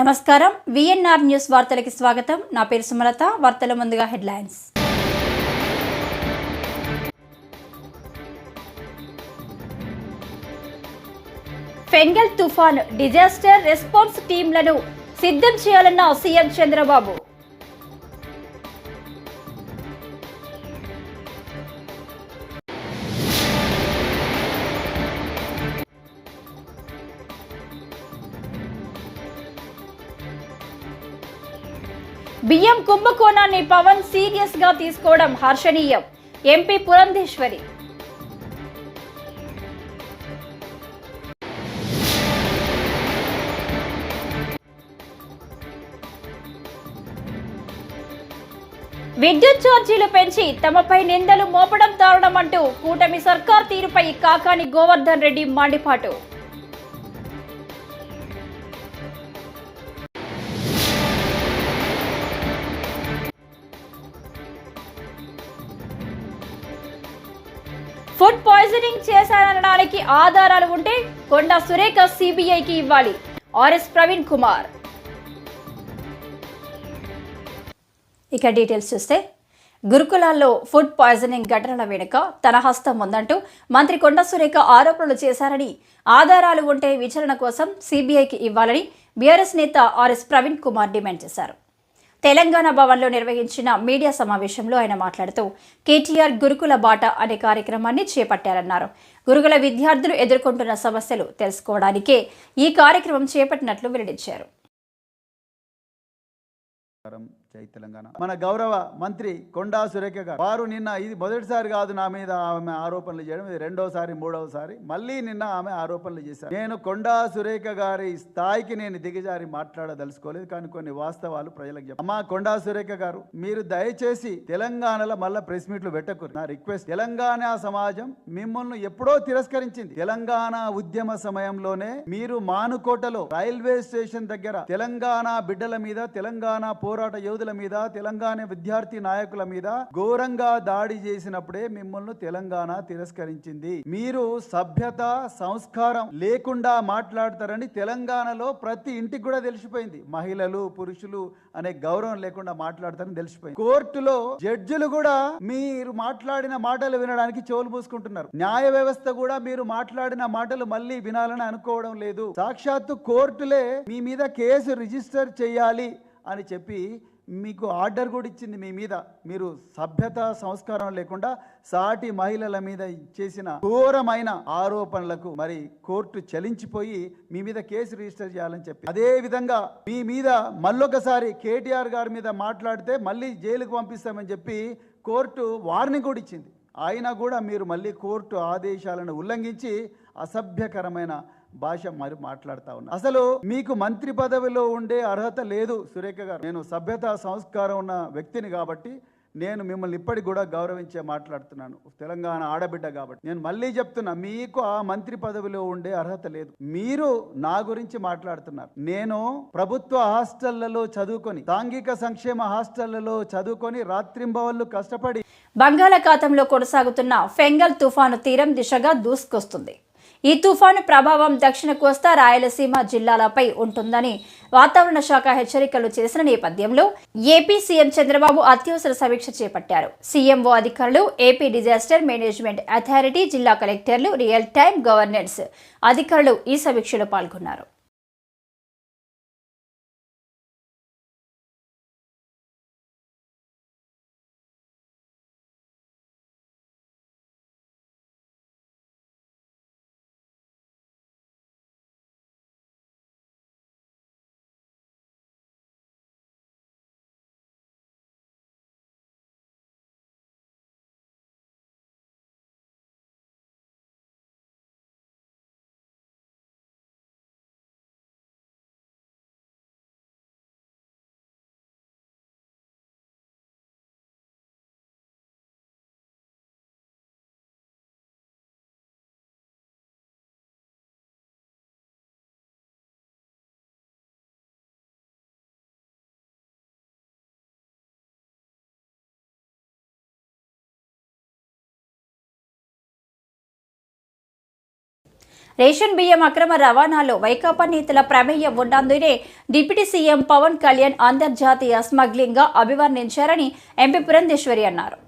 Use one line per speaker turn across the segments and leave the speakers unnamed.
నమస్కారం. VNR news వార్తలకి స్వాగతం. నా పేరు సుమలత. వార్తల ముందుగా హెడ్లైన్స్. ఫెంగల్ తుఫాన్ డిజాస్టర్ రెస్పాన్స్ టీంలను సిద్ధం చేయాలన్న సీఎం చంద్రబాబు. బియ్యం కుంభకోణాన్ని పవన్ సీరియస్గా తీసుకోవడం హర్షణీయం. ఎంపీ పురంధేశ్వరి. విద్యుత్ ఛార్జీలు పెంచి తమపై నిందలు మోపడం దారుణమంటూ కూటమి సర్కార్ తీరుపై కాకాని గోవర్ధన్ రెడ్డి మండిపాటు. ఫుడ్ పాయిజనింగ్ చేశారనడానికి ఆధారాలు ఉంటే కొండా సురేఖ సిబిఐకి ఇవ్వాలి. ఆర్ఎస్ ప్రవీణ్ కుమార్. ఇక డీటెయిల్స్ చూస్తే గురుకులాల్లో ఫుడ్ పాయిజనింగ్ ఘటనల వెనుక తన హస్తం ఉందంటూ మంత్రి కొండ సురేఖ ఆరోపణలు చేశారని ఆధారాలు ఉంటే విచారణ కోసం సిబిఐకి ఇవ్వాలని బీఆర్ఎస్ నేత ఆర్ఎస్ ప్రవీణ్ కుమార్ డిమాండ్ చేశారు. తెలంగాణ భవన్లో నిర్వహించిన మీడియా సమావేశంలో ఆయన మాట్లాడుతూ కేటీఆర్ గురుకుల బాట అనే కార్యక్రమాన్ని చేపట్టారన్నారు. గురుకుల విద్యార్థులు ఎదుర్కొంటున్న సమస్యలు తెలుసుకోవడానికే ఈ కార్యక్రమం చేపట్టినట్లు వెల్లడించారు.
జై తెలంగాణ. మన గౌరవ మంత్రి కొండా సురేఖ గారు వారు నిన్న ఇది మొదటిసారి కాదు నా మీద ఆమె ఆరోపణలు చేయడం ఇది రెండోసారి మూడవసారి మళ్ళీ నిన్న ఆమె ఆరోపణలు చేశారు. నేను కొండా సురేఖ గారి స్థాయికి నేను దిగజారి మాట్లాడదలుచుకోలేదు కానీ కొన్ని వాస్తవాలు ప్రజలకు చెప్పాను అమ్మా కొండా సురేఖ గారు మీరు దయచేసి తెలంగాణలో మళ్ళీ ప్రెస్ మీట్లు పెట్టకూరు నా రిక్వెస్ట్ తెలంగాణ సమాజం మిమ్మల్ని ఎప్పుడో తిరస్కరించింది. తెలంగాణ ఉద్యమ సమయంలోనే మీరు మానుకోటలో రైల్వే స్టేషన్ దగ్గర తెలంగాణ బిడ్డల మీద తెలంగాణ పోరాట యోధుల మీద తెలంగాణ విద్యార్థి నాయకుల మీద ఘోరంగా దాడి చేసినప్పుడే మిమ్మల్ని తెలంగాణ తిరస్కరించింది. మీరు సభ్యత సంస్కారం లేకుండా మాట్లాడతారని తెలంగాణలో ప్రతి ఇంటికి కూడా తెలిసిపోయింది. మహిళలు పురుషులు అనే గౌరవం లేకుండా మాట్లాడతారని తెలిసిపోయింది. కోర్టులో జడ్జిలు కూడా మీరు మాట్లాడిన మాటలు వినడానికి చెవులు మూసుకుంటున్నారు. న్యాయ వ్యవస్థ కూడా మీరు మాట్లాడిన మాటలు మళ్ళీ వినాలని అనుకోవడం లేదు. సాక్షాత్తు కోర్టులే మీ మీద కేసు రిజిస్టర్ చేయాలి అని చెప్పి మీకు ఆర్డర్ కూడా ఇచ్చింది మీ మీద. మీరు సభ్యత సంస్కారం లేకుండా సాటి మహిళల మీద చేసిన ఘోరమైన ఆరోపణలకు మరి కోర్టు చలించిపోయి మీ మీద కేసు రిజిస్టర్ చేయాలని చెప్పి. అదే విధంగా మీ మీద మళ్ళొకసారి కేటీఆర్ గారి మీద మాట్లాడితే మళ్ళీ జైలుకు పంపిస్తామని చెప్పి కోర్టు వార్నింగ్ కూడా ఇచ్చింది. అయినా కూడా మీరు మళ్ళీ కోర్టు ఆదేశాలను ఉల్లంఘించి అసభ్యకరమైన భాష మరి మాట్లాడుతా ఉన్నా. అసలు మీకు మంత్రి పదవిలో ఉండే అర్హత లేదు సురేఖ గారు. నేను సభ్యత సంస్కారం ఉన్న వ్యక్తిని కాబట్టి నేను మిమ్మల్ని ఇప్పటికి కూడా గౌరవించే మాట్లాడుతున్నాను. తెలంగాణ ఆడబిడ్డ కాబట్టి. నేను మళ్ళీ చెప్తున్నా మీకు ఆ మంత్రి పదవిలో ఉండే అర్హత లేదు. మీరు నా గురించి మాట్లాడుతున్నారు. నేను ప్రభుత్వ హాస్టళ్ళలో చదువుకొని సాంఘిక సంక్షేమ హాస్టళ్ళలో చదువుకొని రాత్రింబవళ్ళు కష్టపడి
బంగాళాఖాతంలో కొనసాగుతున్న ఫెంగల్ తుఫాను తీరం దిశగా దూసుకొస్తుంది. ఈ తుఫాను ప్రభావం దక్షిణ కోస్తా రాయలసీమ జిల్లాలపై ఉంటుందని వాతావరణ శాఖ హెచ్చరికలు చేసిన నేపథ్యంలో ఏపీ సీఎం చంద్రబాబు అత్యవసర సమీక్ష చేపట్టారు. సీఎంఓ అధికారులు ఏపీ డిజాస్టర్ మేనేజ్మెంట్ అథారిటీ జిల్లా కలెక్టర్లు రియల్ టైం గవర్నెన్స్ అధికారులు ఈ సమీక్షలో పాల్గొన్నారు. రేషన్ బియ్యం అక్రమ రవాణాలో వైకాపా నేతల ప్రమేయం ఉన్నందునే డిప్యూటీ సీఎం పవన్ కళ్యాణ్ అంతర్జాతీయ స్మగ్లింగ్గా అభివర్ణించారని ఎంపీ పురంధేశ్వరి అన్నారు.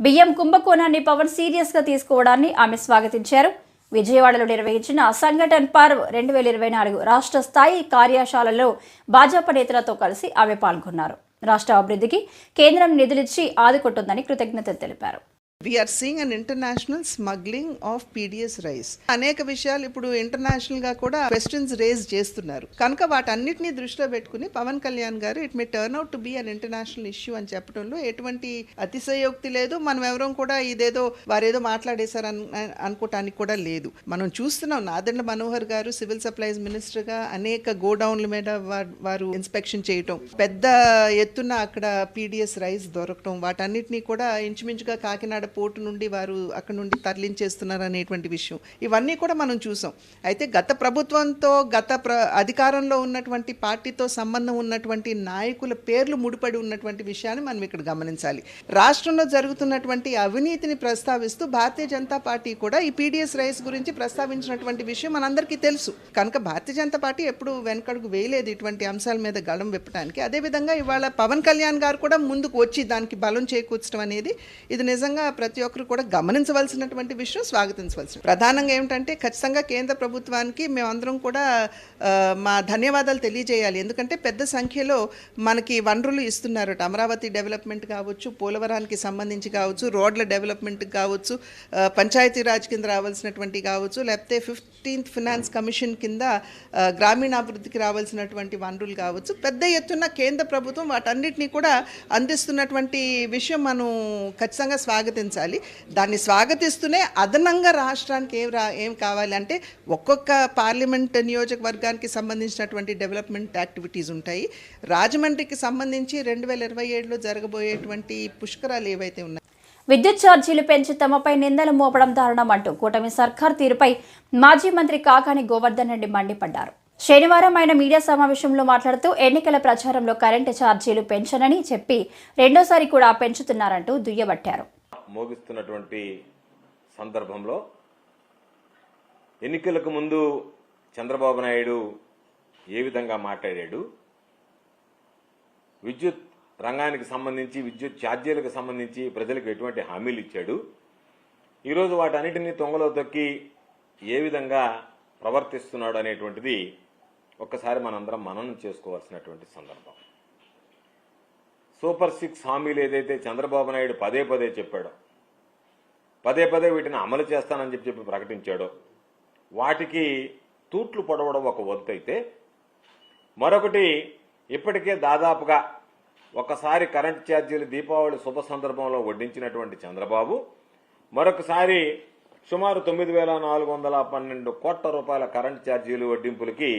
బియ్యం కుంభకోణాన్ని పవన్ సీరియస్గా తీసుకోవడాన్ని ఆమె స్వాగతించారు. విజయవాడలో నిర్వహించిన సంఘటన్ పర్వ్ రెండు వేల ఇరవై నాలుగు రాష్ట్ర స్థాయి కార్యశాలలో భాజపా నేతలతో కలిసి ఆమె పాల్గొన్నారు. రాష్ట్ర అభివృద్ధికి కేంద్రం నిధులిచ్చి ఆదుకుంటుందని కృతజ్ఞతలు తెలిపారు.
We are seeing an international smuggling of PDS rice అనేక విషయాలు ఇప్పుడు ఇంటర్నేషనల్గా కూడా క్వశ్చన్స్ రేజ్ చేస్తున్నారు. కనుక వాటన్నిటిని దృష్టిలో పెట్టుకుని పవన్ కళ్యాణ్ గారు it may turn out to be an international issue అని చెప్పడంలో ఎటువంటి అతిశయోక్తి లేదు. మనం ఎవరం కూడా ఇదేదో వారేదో మాట్లాడేశారు అనుకోవటానికి కూడా లేదు. మనం చూస్తున్నాం నాదెండ్ల మనోహర్ గారు సివిల్ సప్లైస్ మినిస్టర్గా అనేక గోడౌన్ల మీద వారు ఇన్స్పెక్షన్ చేయటం పెద్ద ఎత్తున అక్కడ పీడిఎస్ రైస్ దొరకటం వాటన్నిటినీ కూడా ఇంచుమించుగా కాకినాడ పోర్టు నుండి వారు అక్కడ నుండి తరలించేస్తున్నారు అనేటువంటి విషయం. ఇవన్నీ కూడా మనం చూసాం. అయితే గత ప్రభుత్వంతో గత ప్ర అధికారంలో ఉన్నటువంటి పార్టీతో సంబంధం ఉన్నటువంటి నాయకుల పేర్లు ముడిపడి ఉన్నటువంటి విషయాన్ని మనం ఇక్కడ గమనించాలి. రాష్ట్రంలో జరుగుతున్నటువంటి అవినీతిని ప్రస్తావిస్తూ భారతీయ జనతా పార్టీ కూడా ఈ పీడిఎస్ రైస్ గురించి ప్రస్తావించినటువంటి విషయం మనందరికీ తెలుసు. కనుక భారతీయ జనతా పార్టీ ఎప్పుడు వెనకడుగు వేయలేదు ఇటువంటి అంశాల మీద గళం విప్పడానికి అదేవిధంగా ఇవాళ పవన్ కళ్యాణ్ గారు కూడా ముందుకు వచ్చి దానికి బలం చేకూర్చడం అనేది ఇది నిజంగా ప్రతి ఒక్కరు కూడా గమనించవలసినటువంటి విషయం స్వాగతించవలసిన ప్రధానంగా ఏమిటంటే ఖచ్చితంగా కేంద్ర ప్రభుత్వానికి మేమందరం కూడా మా ధన్యవాదాలు తెలియజేయాలి. ఎందుకంటే పెద్ద సంఖ్యలో మనకి వనరులు ఇస్తున్నారు అమరావతి డెవలప్మెంట్ కావచ్చు పోలవరానికి సంబంధించి కావచ్చు రోడ్ల డెవలప్మెంట్ కావచ్చు పంచాయతీరాజ్ కింద రావాల్సినటువంటి కావచ్చు లేకపోతే ఫిఫ్టీన్త్ ఫినాన్స్ కమిషన్ కింద గ్రామీణాభివృద్ధికి రావాల్సినటువంటి వనరులు కావచ్చు. పెద్ద ఎత్తున కేంద్ర ప్రభుత్వం వాటన్నిటినీ కూడా అందిస్తున్నటువంటి విషయం మనం ఖచ్చితంగా స్వాగతించాలి. దాన్ని స్వాగతిస్తూనే అదనంగా రాష్ట్రానికి ఏం రా ఏం కావాలి అంటే ఒక్కొక్క పార్లమెంట్ నియోజకవర్గానికి సంబంధించినటువంటి డెవలప్మెంట్ యాక్టివిటీస్ ఉంటాయి. రాజమండ్రికి సంబంధించి రెండు వేల ఇరవై ఏడులో జరగబోయేటువంటి పుష్కరాలు ఏవైతే ఉన్నాయి
విద్యుత్ ఛార్జీలు పెంచి తమపై నిందలు మోపడం దారుణం అంటూ కూటమి సర్కార్ తీరుపై మాజీ మంత్రి కాకాని గోవర్ధన్ రెడ్డి మండిపడ్డారు. శనివారం ఆయన మీడియా సమావేశంలో మాట్లాడుతూ ఎన్నికల ప్రచారంలో కరెంటు ఛార్జీలు పెంచనని చెప్పి రెండోసారి కూడా పెంచుతున్నారంటూ దుయ్యబట్టారు.
మోగిస్తున్నటువంటి సందర్భంలో ఎన్నికలకు ముందు చంద్రబాబు నాయుడు ఏ విధంగా మాట్లాడాడు? విద్యుత్ రంగానికి సంబంధించి విద్యుత్ ఛార్జీలకు సంబంధించి ప్రజలకు ఎటువంటి హామీలు ఇచ్చాడు? ఈరోజు వాటన్నిటినీ తొంగలో తొక్కి ఏ విధంగా ప్రవర్తిస్తున్నాడు అనేటువంటిది ఒక్కసారి మనందరం మననం చేసుకోవాల్సినటువంటి సందర్భం. సూపర్ సిక్స్ హామీలు ఏదైతే చంద్రబాబు నాయుడు పదే పదే చెప్పాడో పదే పదే వీటిని అమలు చేస్తానని చెప్పి చెప్పి ప్రకటించాడో వాటికి తూట్లు పొడవడం ఒక వంతు అయితే మరొకటి ఇప్పటికే దాదాపుగా ఒకసారి కరెంట్ ఛార్జీలు దీపావళి శుభ సందర్భంలో వడ్డించినటువంటి చంద్రబాబు మరొకసారి సుమారు తొమ్మిది వేల నాలుగు వందల పన్నెండు కోట్ల రూపాయల కరెంట్ ఛార్జీలు వడ్డింపులకి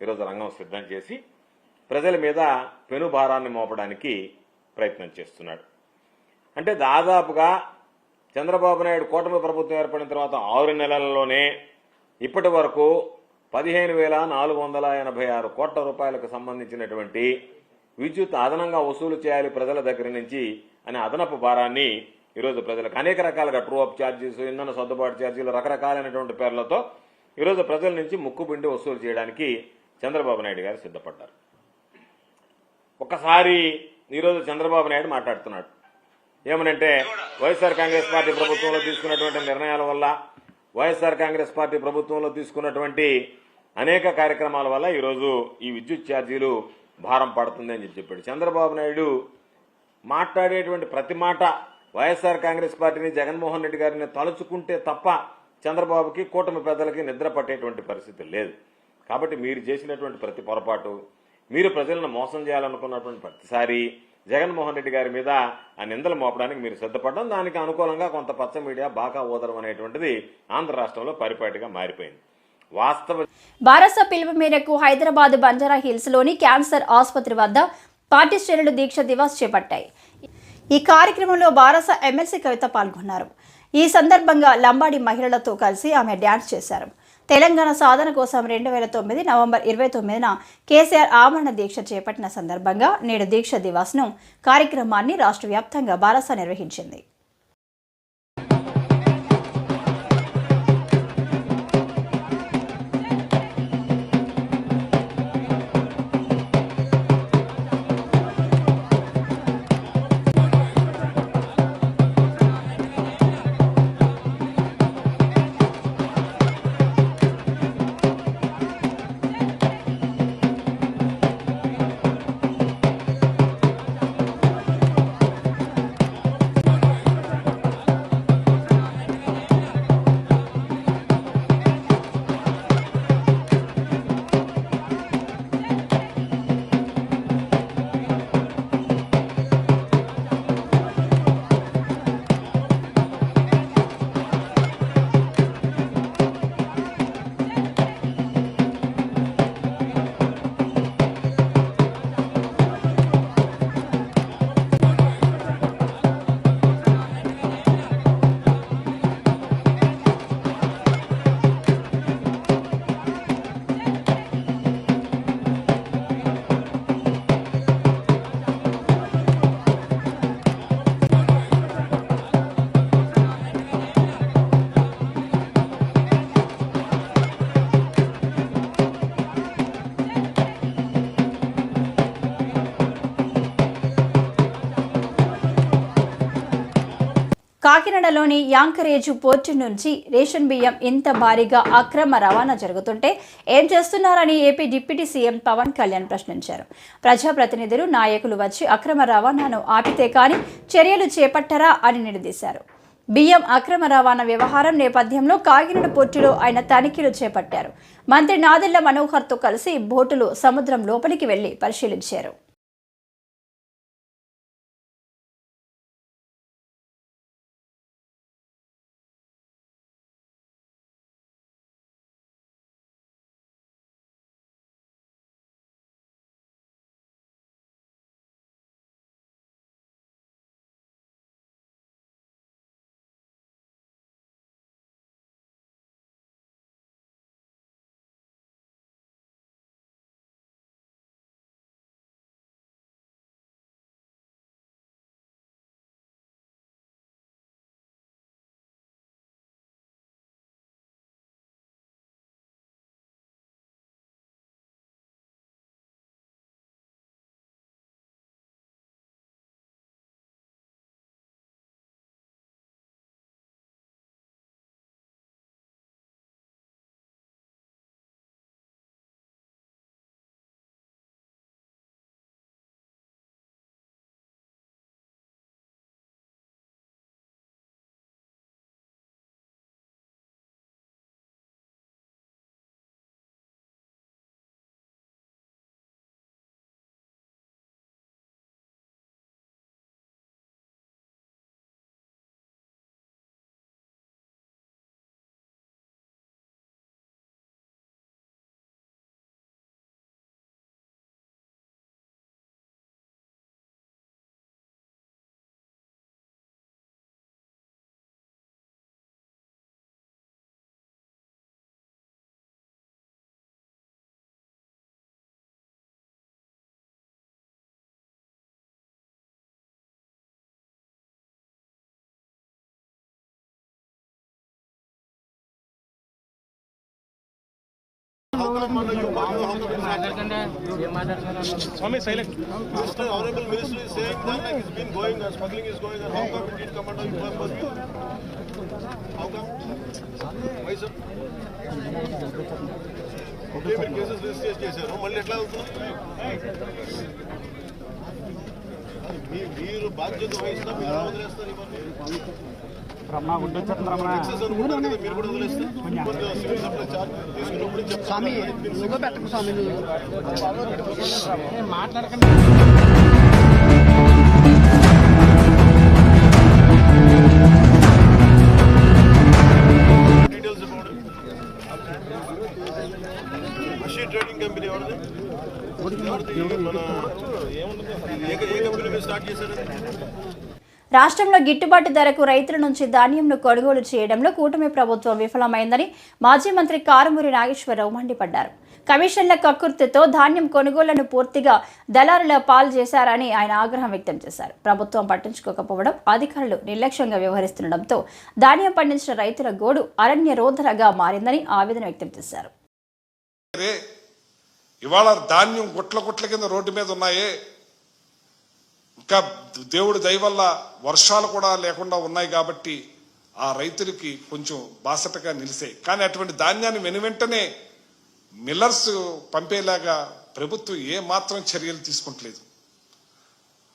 ఈరోజు రంగం సిద్ధం చేసి ప్రజల మీద పెనుభారాన్ని మోపడానికి ప్రయత్నం చేస్తున్నాడు. అంటే దాదాపుగా చంద్రబాబు నాయుడు కూటమి ప్రభుత్వం ఏర్పడిన తర్వాత ఆరు నెలల్లోనే ఇప్పటి వరకు పదిహేను వేల నాలుగు వందల ఎనభై ఆరు కోట్ల రూపాయలకు సంబంధించినటువంటి విద్యుత్ అదనంగా వసూలు చేయాలి ప్రజల దగ్గర నుంచి అనే అదనపు భారాన్ని ఈరోజు ప్రజలకు అనేక రకాలుగా ట్రూ అప్ ఛార్జీస్ ఇంధన సర్దుబాటు ఛార్జీలు రకరకాలైనటువంటి పేర్లతో ఈరోజు ప్రజల నుంచి ముక్కుపిండి వసూలు చేయడానికి చంద్రబాబు నాయుడు గారు సిద్ధపడ్డారు. ఒకసారి ఈరోజు చంద్రబాబు నాయుడు మాట్లాడుతున్నాడు. ఏమనంటే వైఎస్ఆర్ కాంగ్రెస్ పార్టీ ప్రభుత్వంలో తీసుకున్నటువంటి నిర్ణయాల వల్ల వైఎస్ఆర్ కాంగ్రెస్ పార్టీ ప్రభుత్వంలో తీసుకున్నటువంటి అనేక కార్యక్రమాల వల్ల ఈరోజు ఈ విద్యుత్ ఛార్జీలు భారం పడుతుంది అని చెప్పి చెప్పాడు. చంద్రబాబు నాయుడు మాట్లాడేటువంటి ప్రతి మాట వైఎస్ఆర్ కాంగ్రెస్ పార్టీని జగన్మోహన్ రెడ్డి గారిని తలుచుకుంటే తప్ప చంద్రబాబుకి కూటమి పెద్దలకి నిద్ర పట్టేటువంటి పరిస్థితి లేదు. కాబట్టి మీరు చేసినటువంటి ప్రతి పొరపాటు మీరు ప్రజలను మోసం చేయాలనుకున్నటువంటి ప్రతిసారి జగన్మోహన్ రెడ్డి గారి మీద ఆ నిందలు మోపడానికి మీరు సిద్ధపడడం దానికి అనుకూలంగా కొంత పచ్చ మీడియా బాగా ఓదరం అనేటువంటిది ఆంధ్ర రాష్ట్రంలో పరిపాటిగా మారిపోయింది. వాస్తవ
భారత పిలుపు మేరకు హైదరాబాద్ బంజారా హిల్స్లోని క్యాన్సర్ ఆసుపత్రి వద్ద పార్టీ శ్రేణులు దీక్ష దివాస్ చేపట్టాయి. ఈ కార్యక్రమంలో బారస ఎమ్మెల్సీ కవిత పాల్గొన్నారు. ఈ సందర్భంగా లంబాడి మహిళలతో కలిసి ఆమె డ్యాన్స్ చేశారు. తెలంగాణ సాధన కోసం రెండు వేల తొమ్మిది నవంబర్ ఇరవై తొమ్మిదిన కేసీఆర్ ఆమరణ దీక్ష చేపట్టిన సందర్భంగా నేడు దీక్ష దివాస్ను కార్యక్రమాన్ని రాష్ట్ర వ్యాప్తంగా బాలసా నిర్వహించింది. కాకినాడలోని యాంకరేజు పోర్టు నుంచి రేషన్ బియ్యం ఇంత భారీగా అక్రమ రవాణా జరుగుతుంటే ఏం చేస్తున్నారని AP deputy CM Pawan Kalyan ప్రశ్నించారు. ప్రజాప్రతినిధులు నాయకులు వచ్చి అక్రమ రవాణాను ఆపితే కానీ చర్యలు చేపట్టరా అని నిలదీశారు. బియ్యం అక్రమ రవాణా వ్యవహారం నేపథ్యంలో కాకినాడ పోర్టులో ఆయన తనిఖీలు చేపట్టారు. మంత్రి నాదెళ్ళ మనోహర్తో కలిసి బోటులు సముద్రం లోపలికి వెళ్ళి పరిశీలించారు.
Swami, silent.
Minister, Honorable Minister is saying that like it's been going on, smuggling is going on. How come it didn't come under your purview? How come? Why, sir? Okay మీరు కేసెస్ రిజిస్టర్ చేశారు మళ్ళీ ఎట్లా వెళ్తున్నాం మీ- మీరు బాధ్యత వహిస్తున్నా మీరు ఎలా వదిలేస్తారు ఇవన్నీ ఎక్సెస్ అనుకుంటారు కదా మీరు కూడా వదిలేస్తే. కొంచెం సివిల్ సప్లై
రాష్ట్రంలో గిట్టుబాటు ధరకు రైతుల నుంచి ధాన్యంను కొనుగోలు చేయడంలో కూటమి ప్రభుత్వం విఫలమైందని మాజీ మంత్రి కారుమూరి నాగేశ్వరరావు మండిపడ్డారు. కమిషన్ల కక్కుర్తితో ధాన్యం కొనుగోళ్ళను పూర్తిగా దళారుల పాలు చేశారని ఆయన ఆగ్రహం వ్యక్తం చేశారు. ప్రభుత్వం పట్టించుకోకపోవడం అధికారులు నిర్లక్ష్యంగా వ్యవహరిస్తుండటంతో ధాన్యం పండించిన రైతుల గోడు అరణ్య రోధనగా మారిందని ఆవేదన వ్యక్తం చేశారు.
ఇవాళ ధాన్యం గుట్ల గుట్ల కింద రోడ్డు మీద ఉన్నాయే. ఇంకా దేవుడి దయ వల్ల వర్షాలు కూడా లేకుండా ఉన్నాయి కాబట్టి ఆ రైతులకి కొంచెం బాసటగా నిలిసాయి కానీ అటువంటి ధాన్యాన్ని వెను వెంటనే మిల్లర్స్ పంపేలాగా ప్రభుత్వం ఏ మాత్రం చర్యలు తీసుకుంటలేదు.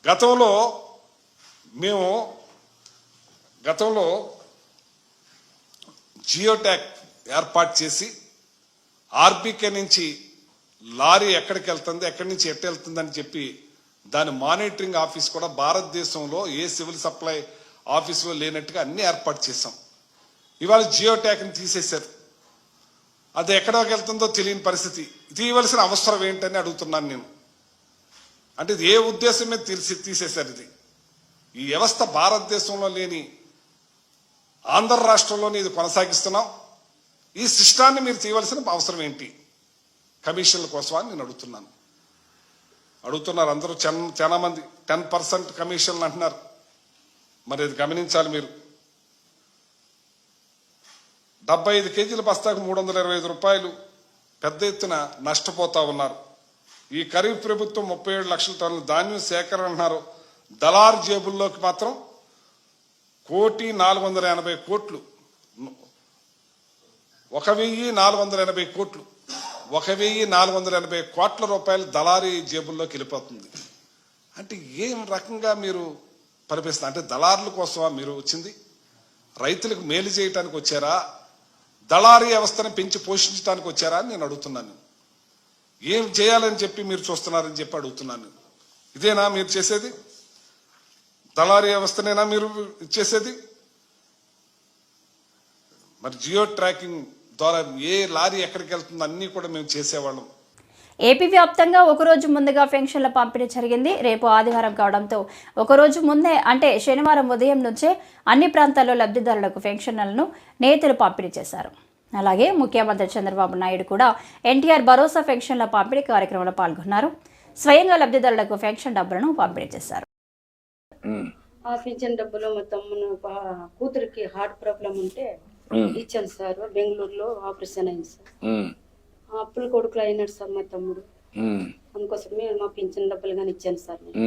గతంలో మేము గతంలో జియోటాక్ ఏర్పాటు చేసి ఆర్బీకే నుంచి లారీ ఎక్కడికి వెళ్తుంది ఎక్కడి నుంచి ఎట్ట వెళ్తుందని చెప్పి దాని మానిటరింగ్ ఆఫీస్ కూడా భారతదేశంలో ఏ సివిల్ సప్లై ఆఫీసులో లేనట్టుగా అన్ని ఏర్పాటు చేశాం. ఇవాళ జియో ట్యాక్ని తీసేశారు. అది ఎక్కడికి వెళ్తుందో తెలియని పరిస్థితి. తీయవలసిన అవసరం ఏంటని అడుగుతున్నాను నేను. అంటే ఇది ఏ ఉద్దేశం మీద తీసి తీసేశారు ఇది. ఈ వ్యవస్థ భారతదేశంలో లేని ఆంధ్ర రాష్ట్రంలోనే ఇది కొనసాగిస్తున్నాం. ఈ సిస్టాన్ని మీరు తీయవలసిన అవసరం ఏంటి? కమిషన్ల కోసం అని నేను అడుగుతున్నాను. అడుగుతున్నారు అందరూ చాలా మంది. టెన్ పర్సెంట్ కమిషన్లు అంటున్నారు. మరి ఇది గమనించాలి మీరు. డెబ్బై ఐదు కేజీల బస్తాకు మూడు వందల ఇరవై ఐదు రూపాయలు పెద్ద ఎత్తున నష్టపోతా ఉన్నారు. ఈ ఖరీఫ్ ప్రభుత్వం ముప్పై ఏడు లక్షల టన్నుల ధాన్యం సేకరణ అంటున్నారు దళార్ జేబుల్లోకి మాత్రం కోటి నాలుగు వందల ఎనభై కోట్లు. ఒక వెయ్యి నాలుగు వందల ఎనభై కోట్లు. ఒక వెయ్యి నాలుగు వందల ఎనభై కోట్ల రూపాయలు దళారీ జేబుల్లోకి వెళ్ళిపోతుంది. అంటే ఏం రకంగా మీరు పరిపిస్తారు అంటే దళారుల కోసమా మీరు వచ్చింది? రైతులకు మేలు చేయటానికి వచ్చారా? దళారీ వ్యవస్థను పెంచి పోషించడానికి వచ్చారా అని నేను అడుగుతున్నాను. ఏం చేయాలని చెప్పి మీరు చూస్తున్నారని చెప్పి అడుగుతున్నాను. ఇదేనా మీరు చేసేది? దళారీ వ్యవస్థనేనా మీరు చేసేది? మరి జియో ట్రాకింగ్ ద్వారా ఏ లారీ ఎక్కడికి వెళ్తుందో అన్నీ కూడా మేము చేసేవాళ్ళం.
ఏపీ వ్యాప్తంగా ఒకరోజు ముందుగా పెన్షన్ల పంపిణీ జరిగింది. రేపు ఆదివారం కావడంతో ఒకరోజు ముందే అంటే శనివారం ఉదయం నుంచే అన్ని ప్రాంతాల్లో లబ్ధిదారులకు పెన్షన్లను నేతలు పంపిణీ చేశారు. అలాగే ముఖ్యమంత్రి చంద్రబాబు నాయుడు కూడా ఎన్టీఆర్ భరోసా పెన్షన్ల పంపిణీ కార్యక్రమంలో పాల్గొన్నారు. స్వయంగా లబ్ధిదారులకు పెన్షన్ డబ్బులను పంపిణీ చేశారు.
ఆ పింఛన్ డబ్బులు మా తమ్ముని పా- కూతురికి హార్ట్ ప్రాబ్లం ఉంటే ఇచ్చాను సార్ బెంగళూరులో ఆపరేషన్ అయింది సార్. అప్పుల కొడుకులు అయినాడు సార్ మా తమ్ముడు. అందుకోసమే మా పింఛన్ డబ్బులు కానీ ఇచ్చాను సార్ నేను.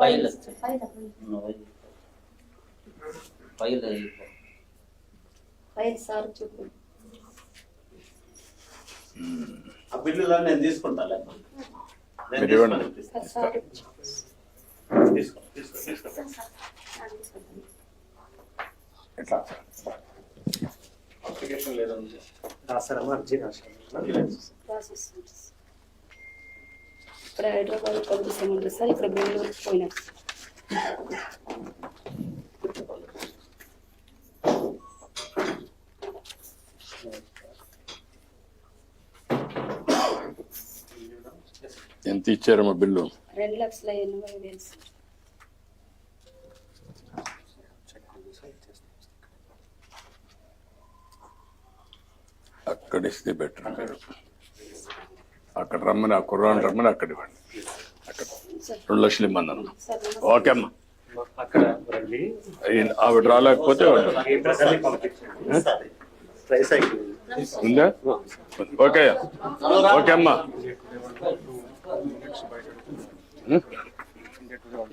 File- file- file. సార్ చూపు
ఆ బిల్లులో నేను తీసుకుంటాను తీసుకో. తీసుకో అప్లికేషన్ లేదా
ప్రాసెస్ ఉంది సార్. ఇక్కడ హైదరాబాద్ పంపిస్తామంటారు సార్. ఇక్కడ బెంగళూరుకి పోయినారు.
ఎంత ఇచ్చారమ్మా బిల్లు?
రెండు లక్షల ఎనభై వేలు సార్.
అక్కడ ఇస్తే బెటర్ మీరు అక్కడ రమ్మని ఆ కుర్రాన్ని రమ్మని అక్కడ ఇవ్వండి. అక్కడ. రెండు లక్షలు ఇమ్మని అన్న ఓకే అమ్మా. ఆవిడ రాలేకపోతే ఉందా? ఓకే ఓకే అమ్మా.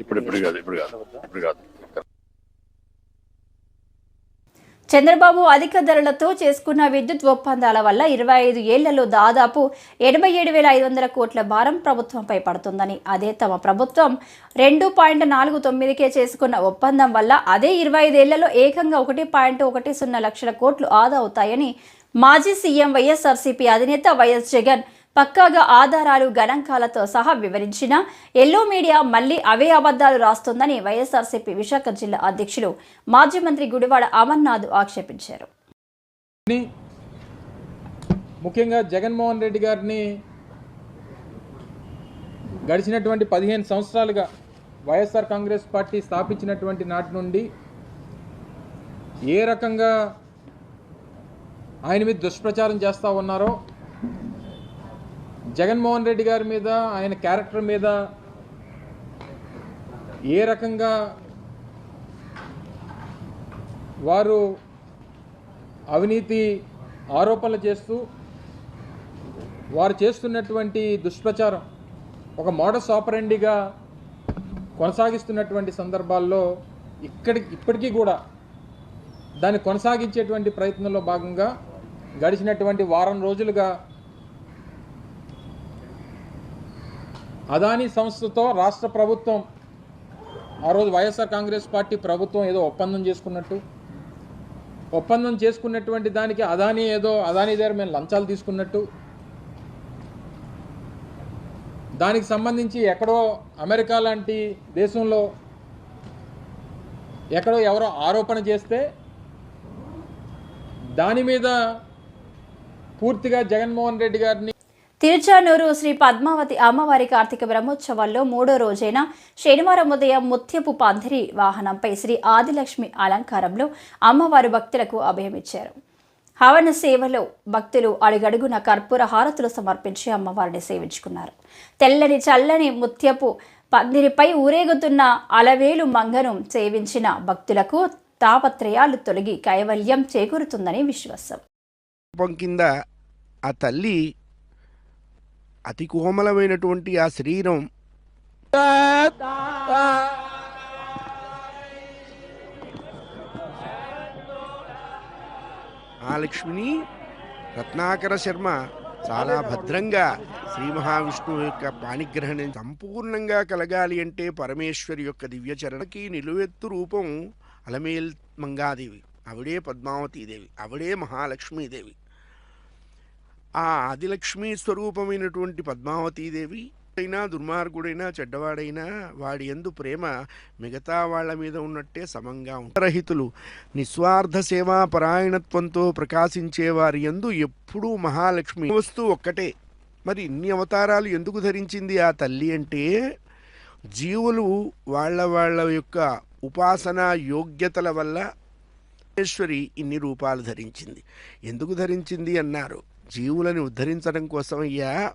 ఇప్పుడు ఇప్పుడు కాదు ఇప్పుడు కాదు ఇప్పుడు కాదు.
చంద్రబాబు అధిక ధరలతో చేసుకున్న విద్యుత్ ఒప్పందాల వల్ల ఇరవై ఐదు ఏళ్ళలో దాదాపు ఎనభై ఏడు వేల ఐదు వందల కోట్ల భారం ప్రభుత్వంపై పడుతుందని అదే తమ ప్రభుత్వం రెండు పాయింట్ నాలుగు తొమ్మిదికే చేసుకున్న ఒప్పందం వల్ల అదే ఇరవై ఐదేళ్ళలో ఏకంగా ఒకటి పాయింట్ ఒకటి సున్నా లక్షల కోట్లు ఆదా అవుతాయని మాజీ సీఎం వైఎస్ఆర్సీపీ అధినేత వైఎస్ జగన్ పక్కాగా ఆధారాలు గణాంకాలతో సహా వివరించిన ఎల్లో మీడియా మళ్ళీ అవే అబద్ధాలు రాస్తోందని వైఎస్ఆర్సీపీ విశాఖ జిల్లా అధ్యక్షులు మాజీ మంత్రి గుడివాడ అమర్నాథ్ ఆక్షేపించారు.
ముఖ్యంగా జగన్మోహన్ రెడ్డి గారిని గడిచినటువంటి పదిహేను సంవత్సరాలుగా వైఎస్ఆర్ కాంగ్రెస్ పార్టీ స్థాపించినటువంటి నాటి నుండి ఏ రకంగా ఆయన మీద దుష్ప్రచారం చేస్తూ ఉన్నారో జగన్మోహన్ రెడ్డి గారి మీద ఆయన క్యారెక్టర్ మీద ఏ రకంగా వారు అవినీతి ఆరోపణలు చేస్తూ వారు చేస్తున్నటువంటి దుష్ప్రచారం ఒక మోడస్ ఆపరెండిగా కొనసాగిస్తున్నటువంటి సందర్భాల్లో ఇక్కడి ఇప్పటికీ కూడా దాన్ని కొనసాగించేటువంటి ప్రయత్నంలో భాగంగా గడిచినటువంటి వారం రోజులుగా అదానీ సంస్థతో రాష్ట్ర ప్రభుత్వం ఆ రోజు వైఎస్ఆర్ కాంగ్రెస్ పార్టీ ప్రభుత్వం ఏదో ఒప్పందం చేసుకున్నట్టు. ఒప్పందం చేసుకున్నటువంటి దానికి అదానీ ఏదో అదానీ దగ్గర మేము లంచాలు తీసుకున్నట్టు. దానికి సంబంధించి ఎక్కడో అమెరికా లాంటి దేశంలో ఎక్కడో ఎవరో ఆరోపణ చేస్తే దాని మీద పూర్తిగా జగన్మోహన్ రెడ్డి గారిని
తిరుచానూరు శ్రీ పద్మావతి అమ్మవారి కార్తీక బ్రహ్మోత్సవాల్లో మూడో రోజైన శనివారం ఉదయం ముత్యపు పందిరి వాహనంపై శ్రీ ఆదిలక్ష్మి అలంకారంలో అమ్మవారు భక్తులకు అభయమిచ్చారు హవన సేవలో భక్తులు అడుగడుగున కర్పూర హారతులు సమర్పించి అమ్మవారిని సేవించుకున్నారు. తెల్లని చల్లని ముత్యపు పందిరిపై ఊరేగుతున్న అలవేలు మంగను సేవించిన భక్తులకు తాపత్రయాలు తొలగి కైవల్యం చేకూరుతుందని విశ్వాసం.
కింద ఆ తల్లి అతి కోమలమైనటువంటి ఆ శరీరం. మహాలక్ష్మిని రత్నాకర శర్మ చాలా భద్రంగా శ్రీ మహావిష్ణువు యొక్క పాణిగ్రహణం సంపూర్ణంగా కలగాలి అంటే పరమేశ్వరి యొక్క దివ్యచరణకి నిలువెత్తు రూపం అలమేల్ మంగాదేవి. ఆవిడే పద్మావతీదేవి. ఆవిడే మహాలక్ష్మీదేవి. ఆ ఆదిలక్ష్మి స్వరూపమైనటువంటి పద్మావతీదేవి అయినా దుర్మార్గుడైనా చెడ్డవాడైనా వాడి ఎందు ప్రేమ మిగతా వాళ్ళ మీద ఉన్నట్టే సమంగా ఉంటారు రహితులు. నిస్వార్థ సేవా పరాయణత్వంతో ప్రకాశించే వారి ఎందు ఎప్పుడూ మహాలక్ష్మి వస్తూ ఒక్కటే. మరి ఇన్ని అవతారాలు ఎందుకు ధరించింది ఆ తల్లి అంటే జీవులు వాళ్ళ వాళ్ళ యొక్క ఉపాసన యోగ్యతల వల్ల ఈశ్వరి ఇన్ని రూపాలు ధరించింది. ఎందుకు ధరించింది అన్నారు. జీవులని ఉద్ధరించడం కోసమయ్యా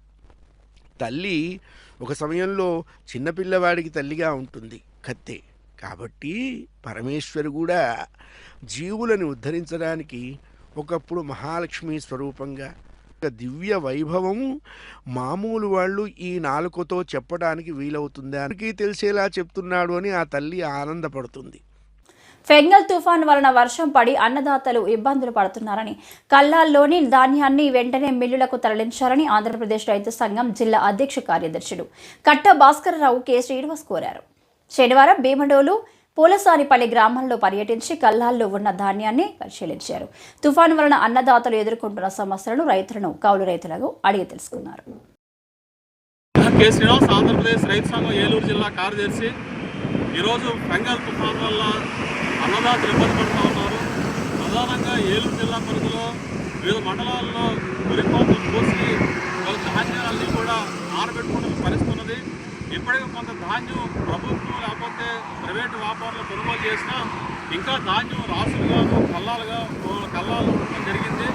తల్లి ఒక సమయంలో చిన్నపిల్లవాడికి తల్లిగా ఉంటుంది కత్తే. కాబట్టి పరమేశ్వరు కూడా జీవులను ఉద్ధరించడానికి ఒకప్పుడు మహాలక్ష్మి స్వరూపంగా ఒక దివ్య వైభవము మామూలు వాళ్ళు ఈ నాలుకతో చెప్పడానికి వీలవుతుంది? అందరికీ తెలిసేలా చెప్తున్నాడు అని ఆ తల్లి ఆనందపడుతుంది.
ఫెంగల్ తుఫాన్ వలన వర్షం పడి అన్నదాతలు ఇబ్బందులు పడుతున్నారని కల్లాల్లోని ధాన్యాన్ని వెంటనే మిల్లులకు తరలించాలని ఆంధ్రప్రదేశ్ రైతు సంఘం జిల్లా అధ్యక్ష కార్యదర్శులు కట్ట భాస్కరరావు కె. శ్రీనివాస్ కోరారు. శనివారం భీమడోలు పూలసానిపల్లి గ్రామంలో పర్యటించి కల్లాల్లో ఉన్న ధాన్యాన్ని పరిశీలించారు. తుఫాన్ వలన అన్నదాతలు ఎదుర్కొంటున్న సమస్యలను రైతులను కౌలు రైతులకు అడిగి తెలుసుకున్నారు.
కె. శ్రీనివాస్ ఆంధ్రప్రదేశ్ రైతు సంఘం ఏలూరు జిల్లా కార్యదర్శి. ఈరోజు బెంగాల్ తుఫాన్ వల్ల అన్నదాతలు ఇబ్బంది పడుతూ ఉన్నారు. ప్రధానంగా ఏలూరు జిల్లా పరిధిలో వివిధ మండలాల్లో వరి కోతలు కోసి వాళ్ళ ధాన్యాలన్నీ కూడా ఆరబెట్టుకునే పరిస్థితి ఉన్నది ఇప్పటికీ కొంత ధాన్యం ప్రభుత్వం లేకపోతే ప్రైవేటు వ్యాపారులు కొనుగోలు చేసినా ఇంకా ధాన్యం రాసులుగాను కల్లాలుగా కల్లాలు ఉండడం జరిగింది.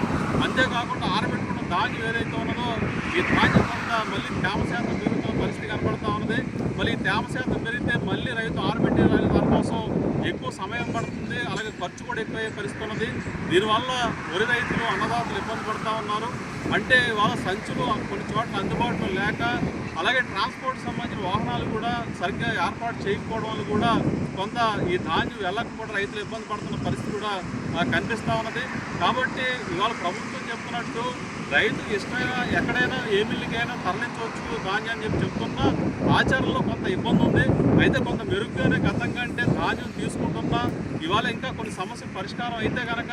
అంతేకాకుండా ఆరబెట్టుకున్న ధాన్యం ఏదైతే ఉన్నదో ఈ ధాన్యం కొంత మళ్ళీ తేమ శాతం పరిస్థితి కనపడుతూ ఉన్నది. మళ్ళీ తేమ శాతం పెరిగితే మళ్ళీ రైతు ఆరబెట్టే దానికోసం ఎక్కువ సమయం పడుతుంది. అలాగే ఖర్చు కూడా ఎక్కువయ్యే పరిస్థితి ఉన్నది. దీనివల్ల వరి రైతులు అన్నదాతలు ఇబ్బంది పడుతూ ఉన్నారు. అంటే వాళ్ళ సంచులు కొన్ని చోట్ల అందుబాటులో లేక అలాగే ట్రాన్స్పోర్ట్ సంబంధించిన వాహనాలు కూడా సరిగ్గా ఏర్పాటు చేయకపోవడం వల్ల కూడా కొంత ఈ ధాన్యం వెళ్ళకపోవడం రైతులు ఇబ్బంది పడుతున్న పరిస్థితి కూడా కనిపిస్తూ ఉన్నది. కాబట్టి ఇవాళ ప్రభుత్వం చెప్తున్నట్టు రైతు ఇష్టమైనా ఎక్కడైనా ఏ మిల్లుకైనా తరలించవచ్చు అని చెప్పి చెప్తున్నా ఆచరణలో కొంత ఇబ్బంది ఉంది. అయితే కొంత మెరుగ్గానే గతం కంటే ధాన్యం తీసుకుంటున్నా. ఇవాళ ఇంకా కొన్ని సమస్యలు పరిష్కారం అయితే కనుక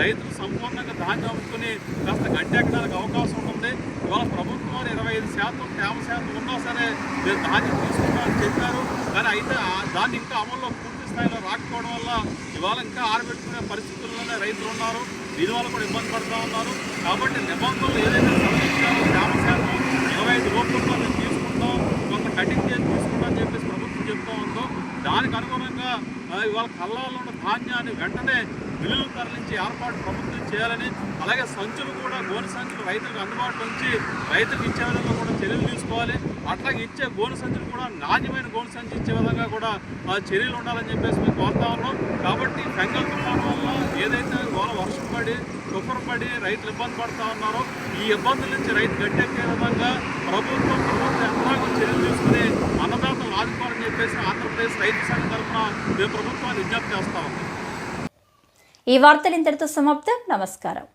రైతులు సంపూర్ణంగా ధాన్యం అమ్ముకుని కాస్త గట్టెక్కడానికి అవకాశం ఉంటుంది. ఇవాళ ప్రభుత్వం ఇరవై ఐదు శాతం తేమ శాతం ఉన్నా సరే మీరు ధాన్యం తీసుకుంటామని చెప్పారు. కానీ అయితే దాన్ని ఇంకా అమల్లో పూర్తి స్థాయిలో రాకపోవడం వల్ల ఇవాళ ఇంకా ఆరబెట్టుకునే పరిస్థితుల్లోనే రైతులు ఉన్నారు. దీనివల్ల కూడా ఇబ్బంది పడుతూ ఉన్నారు. కాబట్టి నిబంధనలు ఏదైతే సవరించారో తేమ శాతం ఇరవై ఐదు లోపల మేము తీసుకుంటాం. కొంత కటింగ్ చేసి తీసుకుంటాం అని చెప్పేసి ప్రభుత్వం చెప్తూ ఉందో దానికి అనుగుణంగా ఇవాళ కల్లాల్లో ఉన్న ధాన్యాన్ని వెంటనే మిల్లులు తరలించి ఏర్పాటు ప్రభుత్వం చేయాలని అలాగే సంచులు కూడా గోనె సంచులు రైతులకు అందుబాటులో ఉంచి రైతులకు ఇచ్చే విధంగా కూడా చర్యలు తీసుకోవాలి. అట్లాగే ఇచ్చే గోను సంచులు కూడా నాణ్యమైన గోను సంచి ఇచ్చే విధంగా కూడా చర్యలు ఉండాలని చెప్పేసి మేము కోరుతా ఉన్నాం. కాబట్టి ఫెంగల్ తుఫాను వల్ల ఏదైతే గోల వర్షం పడి తుఫర్ పడి రైతులు ఇబ్బంది పడుతూ ఉన్నారో ఈ ఇబ్బందుల నుంచి రైతు గట్టెక్కే విధంగా ప్రభుత్వం ప్రభుత్వం యంత్రాంగం చర్యలు తీసుకుని అన్నదాతలు ఆదుకోవాలని చెప్పేసి ఆంధ్రప్రదేశ్ రైతు సంఘం తరఫున మేము ప్రభుత్వాన్ని విజ్ఞప్తి చేస్తా ఉన్నాం.
ఈ వార్తలు ఇంతటితో సమాప్తం. నమస్కారం.